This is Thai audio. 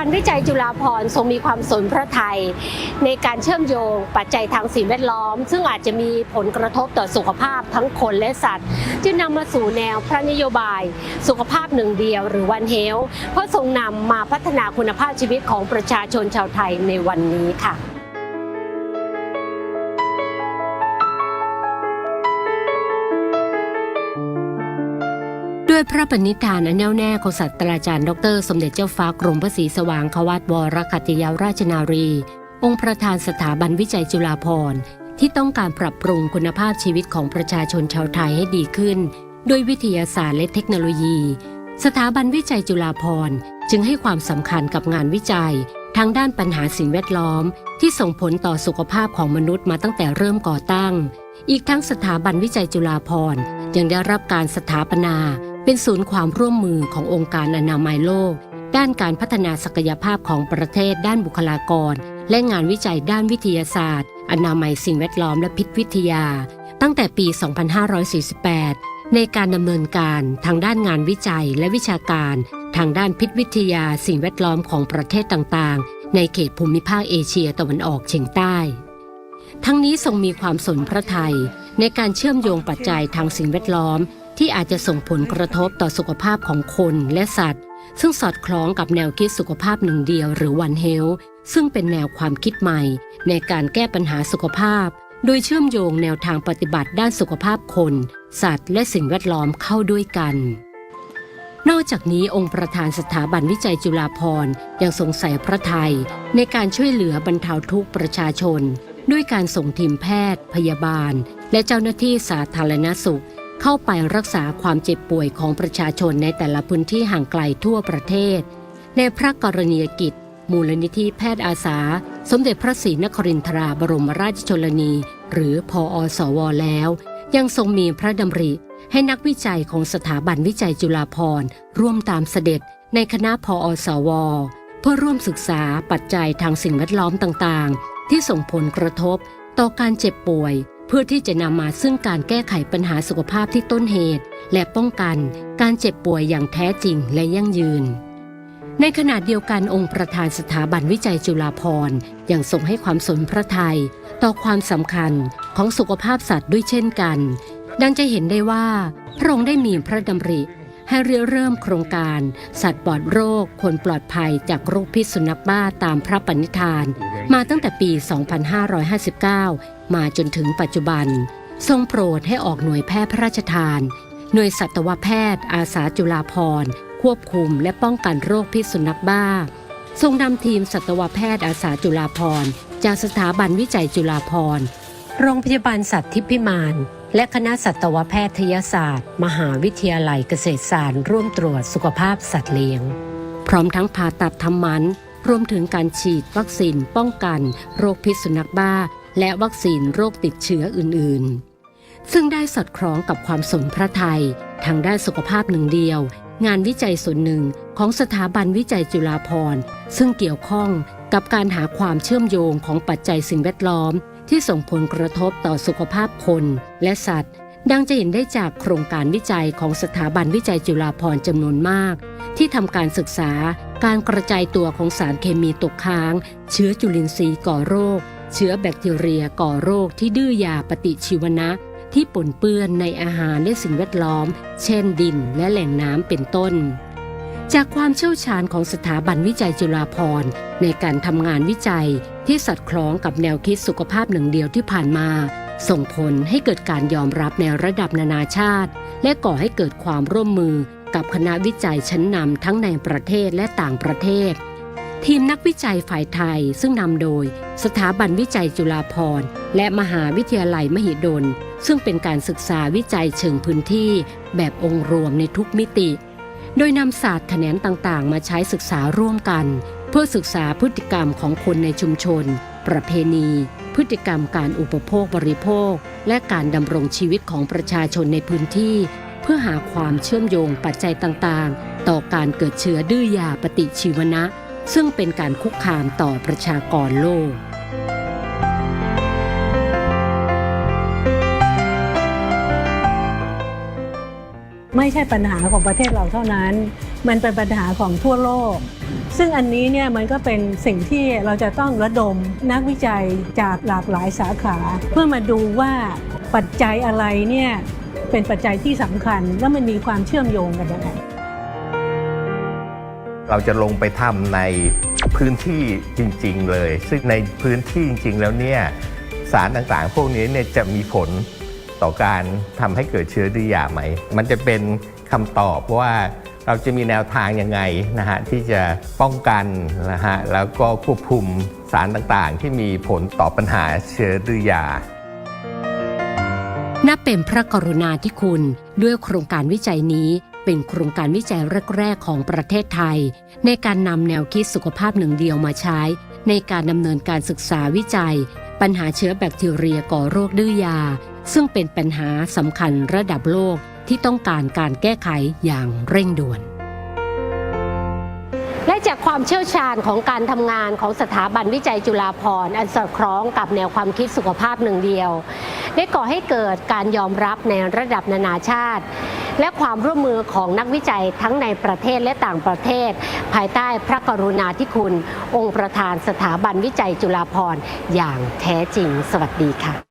บันวิจัยจุฬาภรณ์ทรงมีความสนพระไทย ในการเชื่อมโยงปัจจัยทางสิ่งแวดล้อม ซึ่งอาจจะมีผลกระทบต่อสุขภาพทั้งคนและสัตว์ จึงนำมาสู่แนวพระนโยบาย สุขภาพหนึ่งเดียวหรือวันเฮลเพื่อทรงนำมาพัฒนาคุณภาพชีวิตของประชาชนชาวไทยในวันนี้ค่ะ ด้วยพระปณิธานอันแน่วแน่ของศาสตราจารย์ ดร สมเด็จเจ้าฟ้ากรมพระศรีสว่างควัตวรคัติยาราชนารี องค์ประธานสถาบันวิจัยจุฬาภรณ์ที่ต้องการปรับปรุงคุณภาพชีวิตของประชาชนชาวไทยให้ดีขึ้น ด้วยวิทยาศาสตร์และเทคโนโลยี สถาบันวิจัยจุฬาภรณ์จึงให้ความสำคัญกับงานวิจัย ทางด้านปัญหาสิ่งแวดล้อม ที่ส่งผลต่อสุขภาพของมนุษย์มาตั้งแต่เริ่มก่อตั้ง อีกทั้งสถาบันวิจัยจุฬาภรณ์ยังได้รับการสถาปนา เป็นศูนย์ความร่วมมือขององค์การอนามัยโลก ด้านการพัฒนาศักยภาพของประเทศด้านบุคลากร และงานวิจัยด้านวิทยาศาสตร์ อนามัยสิ่งแวดล้อมและพิษวิทยา ตั้งแต่ปี 2548 ในการดำเนินการทางด้านงานวิจัยและวิชาการ ทางด้านพิษวิทยาสิ่งแวดล้อมของประเทศต่างๆ ในเขตภูมิภาคเอเชียตะวันออกเฉียงใต้ ทั้งนี้ทรงมีความสนพระไทยในการเชื่อมโยงปัจจัยทางสิ่งแวดล้อม ที่อาจจะส่งผลกระทบต่อสุขภาพของคนและสัตว์ ซึ่งสอดคล้องกับแนวคิดสุขภาพหนึ่งเดียวหรือวันเฮลซึ่งเป็นแนวความคิดใหม่ ในการแก้ปัญหาสุขภาพ โดยเชื่อมโยงแนวทางปฏิบัติด้านสุขภาพคน สัตว์ และสิ่งแวดล้อมเข้าด้วยกัน นอกจากนี้องค์ประธานสถาบันวิจัยจุฬาภรณ์ยังทรงใส่พระไทย ในการช่วยเหลือบรรเทาทุกข์ประชาชน ด้วยการส่งทีมแพทย์ พยาบาล และเจ้าหน้าที่สาธารณสุข เข้าไปรักษาความเจ็บป่วยของประชาชนในแต่ละพื้นที่ห่างไกลทั่วประเทศ ในพระกรณียกิจ มูลนิธิแพทย์อาสา สมเด็จพระศรีนครินทราบรมราชชนนี หรือพออสวแล้ว ยังทรงมีพระดำริให้นักวิจัยของสถาบันวิจัยจุฬาภรณ์ร่วมตามเสด็จในคณะพออสว เพื่อร่วมศึกษาปัจจัยทางสิ่งแวดล้อมต่างๆ ที่ส่งผลกระทบต่อการเจ็บป่วย เพื่อที่จะนำมาซึ่งการแก้ไขปัญหาสุขภาพที่ต้นเหตุ และป้องกันการเจ็บป่วยอย่างแท้จริงและยั่งยืน ในขณะเดียวกันองค์ประธานสถาบันวิจัยจุฬาภรณ์ยังทรงให้ความสนพระไทยต่อความสำคัญของสุขภาพสัตว์ด้วยเช่นกัน ดังจะเห็นได้ว่า พระองค์ได้มีพระดำริ ให้เริ่มเริ่มโครงการ สัตว์ปลอดโรคควรปลอดภัยจากโรคพิษสุนัขบ้าตามพระปณิธาน มาตั้งแต่ปี 2559 มาจนถึงปัจจุบัน ทรงโปรดให้ออกหน่วยแพทย์พระราชทาน หน่วยสัตวแพทย์ อาสาจุฬาภรณ์ควบคุมและป้องกันโรคพิษสุนัขบ้า ทรงนำทีมสัตวแพทย์อาสาจุฬาภรณ์จากสถาบันวิจัยจุฬาภรณ์โรงพยาบาลสัตว์ทิพิมาน และคณะสัตวแพทยศาสตร์ มหาวิทยาลัยเกษตรศาสตร์ร่วมตรวจสุขภาพสัตว์เลี้ยง พร้อมทั้งผ่าตัดทำหมัน รวมถึงการฉีดวัคซีนป้องกัน โรคพิษสุนัขบ้า และวัคซีนโรคติดเชื้ออื่นๆ ซึ่งได้สอดคล้องกับความสนพระไทย ทางด้านสุขภาพหนึ่งเดียว งานวิจัยส่วนหนึ่งของสถาบันวิจัยจุฬาภรณ์ซึ่งเกี่ยวข้องกับการหาความเชื่อมโยงของปัจจัยสิ่งแวดล้อม ที่ส่งผลกระทบต่อสุขภาพคนและสัตว์ ดังจะเห็นได้จากโครงการวิจัยของสถาบันวิจัยจุฬาภรณ์จำนวนมาก ที่ทำการศึกษาการกระจายตัวของสารเคมีตกค้าง เชื้อจุลินทรีย์ก่อโรค เชื้อแบคทีเรียก่อโรคที่ดื้อยาปฏิชีวนะ ที่ปนเปื้อนในอาหารและสิ่งแวดล้อม เช่นดินและแหล่งน้ำเป็นต้น จากความเชี่ยวชาญของสถาบันวิจัยจุฬาภรณ์ในการทำงานวิจัยที่สอดคล้องกับแนวคิดสุขภาพหนึ่งเดียวที่ผ่านมา ส่งผลให้เกิดการยอมรับในระดับนานาชาติ และก่อให้เกิดความร่วมมือกับคณะวิจัยชั้นนำทั้งในประเทศและต่างประเทศ ทีมนักวิจัยฝ่ายไทยซึ่งนำโดย สถาบันวิจัยจุฬาภรณ์ และมหาวิทยาลัยมหิดล ซึ่งเป็นการศึกษาวิจัยเชิงพื้นที่ แบบองค์รวมในทุกมิติ โดยนำศาสตร์แขนงต่างๆ มาใช้ศึกษาร่วมกัน เพื่อศึกษาพฤติกรรมของคนในชุมชน ประเพณี พฤติกรรมการอุปโภคบริโภค และการดำรงชีวิตของประชาชนในพื้นที่ เพื่อหาความเชื่อมโยงปัจจัยต่างๆ ต่อการเกิดเชื้อดื้อยาปฏิชีวนะ ซึ่งเป็นการคุกคามต่อประชากรโลก ไม่ใช่ปัญหาของประเทศเราเท่านั้น มันเป็นปัญหาของทั่วโลก ซึ่งอันนี้เนี่ยมันก็เป็นสิ่งที่เราจะต้องระดมนักวิจัยจากหลากหลายสาขา เพื่อมาดูว่าปัจจัยอะไรเนี่ยเป็นปัจจัยที่สำคัญแล้วมันมีความเชื่อมโยงกันยังไงเราจะลงไปทำในพื้นที่จริง ๆ เลย ซึ่งในพื้นที่จริง ๆ แล้วเนี่ยสารต่างๆ พวกนี้เนี่ยจะมีผล ต่อการทำให้เกิดเชื้อดื้อยาไหม มันจะเป็นคำตอบว่าเราจะมีแนวทางยังไงนะฮะที่จะป้องกันนะฮะแล้วก็ควบคุมสารต่างๆ ที่มีผลต่อปัญหาเชื้อดื้อยานับเป็นพระกรุณาธิคุณด้วยโครงการวิจัยนี้เป็นโครงการวิจัยแรก ๆ ของประเทศไทย ในการนำแนวคิดสุขภาพหนึ่งเดียวมาใช้ ในการดำเนินการศึกษาวิจัย ปัญหาเชื้อแบคทีเรียก่อโรคดื้อยา ซึ่งเป็นปัญหาสำคัญระดับโลกที่ต้องการการแก้ไขอย่างเร่งด่วน และจากความเชี่ยวชาญของการทำงานของสถาบันวิจัยจุฬาภรณ์อันสอดคล้องกับแนวความคิดสุขภาพหนึ่งเดียว ได้ก่อให้เกิดการยอมรับในระดับนานาชาติ และความร่วมมือของนักวิจัยทั้งในประเทศและต่างประเทศ ภายใต้พระกรุณาธิคุณ องค์ประธานสถาบันวิจัยจุฬาภรณ์อย่างแท้จริง สวัสดีค่ะ